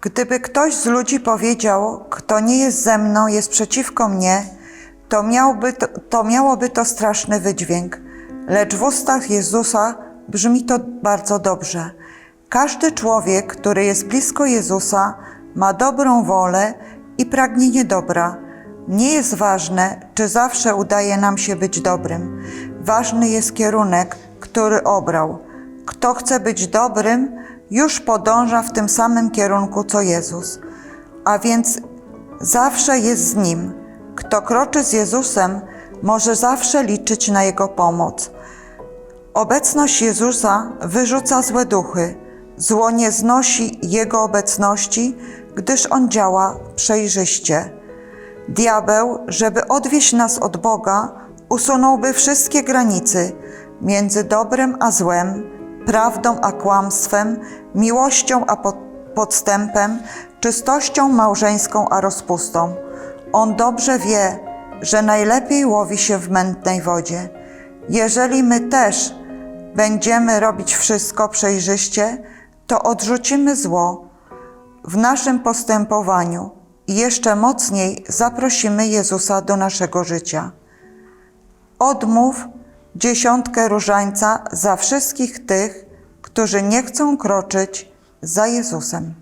Gdyby ktoś z ludzi powiedział, kto nie jest ze mną, jest przeciwko mnie, to, miałby to, to miałoby to straszny wydźwięk. Lecz w ustach Jezusa brzmi to bardzo dobrze. Każdy człowiek, który jest blisko Jezusa, ma dobrą wolę i pragnienie dobra. Nie jest ważne, czy zawsze udaje nam się być dobrym. Ważny jest kierunek, który obrał. Kto chce być dobrym, już podąża w tym samym kierunku co Jezus, a więc zawsze jest z Nim. Kto kroczy z Jezusem, może zawsze liczyć na Jego pomoc. Obecność Jezusa wyrzuca złe duchy. Zło nie znosi Jego obecności, gdyż On działa przejrzyście. Diabeł, żeby odwieść nas od Boga, usunąłby wszystkie granice między dobrem a złem, prawdą a kłamstwem, miłością a po- podstępem, czystością małżeńską a rozpustą. On dobrze wie, że najlepiej łowi się w mętnej wodzie. Jeżeli my też będziemy robić wszystko przejrzyście, to odrzucimy zło w naszym postępowaniu i jeszcze mocniej zaprosimy Jezusa do naszego życia. Odmów dziesiątkę różańca za wszystkich tych, którzy nie chcą kroczyć za Jezusem.